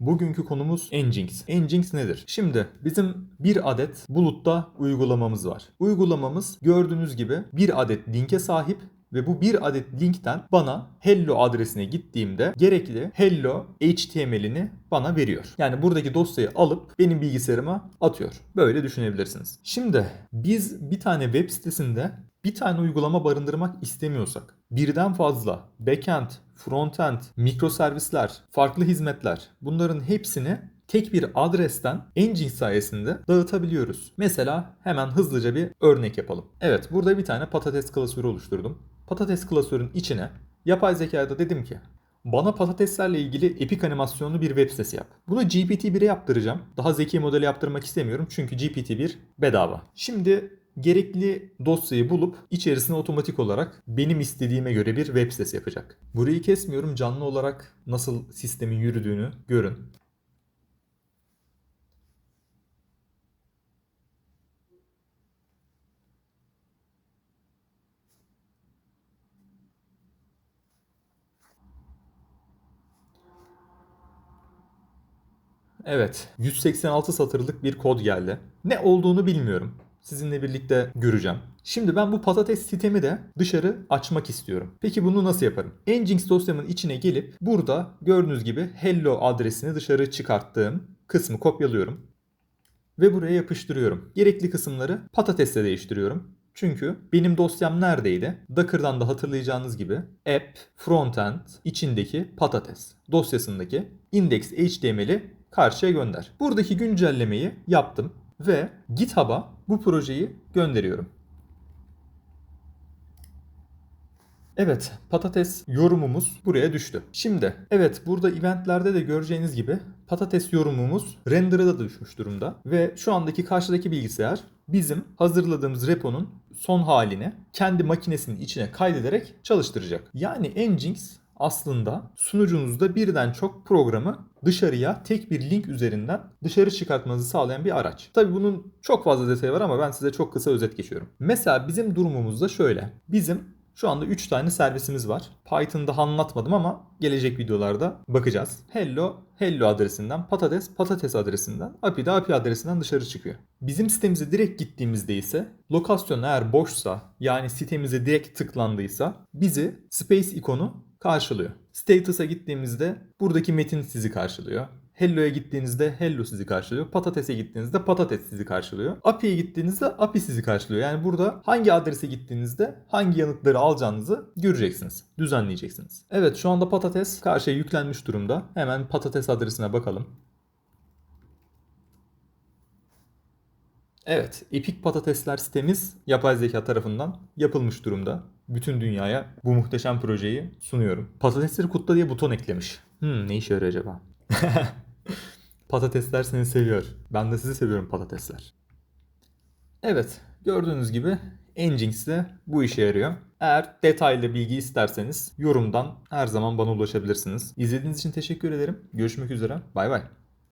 Bugünkü konumuz Nginx. Nginx nedir? Şimdi bizim bir adet bulutta uygulamamız var. Uygulamamız gördüğünüz gibi bir adet linke sahip ve bu bir adet linkten bana hello adresine gittiğimde gerekli hello HTML'ini bana veriyor. Yani buradaki dosyayı alıp benim bilgisayarıma atıyor. Böyle düşünebilirsiniz. Şimdi biz bir tane web sitesinde bir tane uygulama barındırmak istemiyorsak birden fazla backend, frontend, mikroservisler, farklı hizmetler bunların hepsini tek bir adresten Nginx sayesinde dağıtabiliyoruz. Mesela hemen hızlıca bir örnek yapalım. Evet burada bir tane patates klasörü oluşturdum. Patates klasörün içine yapay zekada dedim ki bana patateslerle ilgili epik animasyonlu bir web sitesi yap. Bunu GPT-1'e yaptıracağım. Daha zeki modeli yaptırmak istemiyorum çünkü GPT-1 bedava. Şimdi gerekli dosyayı bulup içerisine otomatik olarak benim istediğime göre bir web sitesi yapacak. Burayı kesmiyorum canlı olarak nasıl sistemin yürüdüğünü görün. Evet, 186 satırlık bir kod geldi. Ne olduğunu bilmiyorum. Sizinle birlikte göreceğim. Şimdi ben bu patates sitemi de dışarı açmak istiyorum. Peki bunu nasıl yaparım? Nginx dosyamın içine gelip burada gördüğünüz gibi hello adresini dışarı çıkarttığım kısmı kopyalıyorum. Ve buraya yapıştırıyorum. Gerekli kısımları patatesle değiştiriyorum. Çünkü benim dosyam neredeydi? Docker'dan da hatırlayacağınız gibi app frontend içindeki patates dosyasındaki index HTML'i karşıya gönder. Buradaki güncellemeyi yaptım ve GitHub'a bu projeyi gönderiyorum. Evet, patates yorumumuz buraya düştü. Şimdi, evet burada eventlerde de göreceğiniz gibi patates yorumumuz render'a da düşmüş durumda. Ve şu andaki karşıdaki bilgisayar bizim hazırladığımız reponun son halini kendi makinesinin içine kaydederek çalıştıracak. Yani Nginx aslında sunucunuzda birden çok programı dışarıya tek bir link üzerinden dışarı çıkartmanızı sağlayan bir araç. Tabii bunun çok fazla detayı var ama ben size çok kısa özet geçiyorum. Mesela bizim durumumuzda şöyle. Bizim şu anda 3 tane servisimiz var. Python'da anlatmadım ama gelecek videolarda bakacağız. Hello, hello adresinden, patates, patates adresinden, API de API adresinden dışarı çıkıyor. Bizim sitemize direkt gittiğimizde ise lokasyon eğer boşsa yani sitemize direkt tıklandıysa bizi space ikonu karşılıyor. Status'a gittiğimizde buradaki metin sizi karşılıyor. Hello'ya gittiğinizde Hello sizi karşılıyor. Patates'e gittiğinizde Patates sizi karşılıyor. API'ye gittiğinizde API sizi karşılıyor. Yani burada hangi adrese gittiğinizde hangi yanıtları alacağınızı göreceksiniz. Düzenleyeceksiniz. Evet şu anda Patates karşıya yüklenmiş durumda. Hemen Patates adresine bakalım. Evet, Epic Patatesler sitemiz yapay zeka tarafından yapılmış durumda. Bütün dünyaya bu muhteşem projeyi sunuyorum. Patatesleri kutla diye buton eklemiş. Hmm, ne işe yarıyor acaba? patatesler seni seviyor. Ben de sizi seviyorum patatesler. Evet, gördüğünüz gibi Nginx de bu işe yarıyor. Eğer detaylı bilgi isterseniz yorumdan her zaman bana ulaşabilirsiniz. İzlediğiniz için teşekkür ederim. Görüşmek üzere. Bay bay.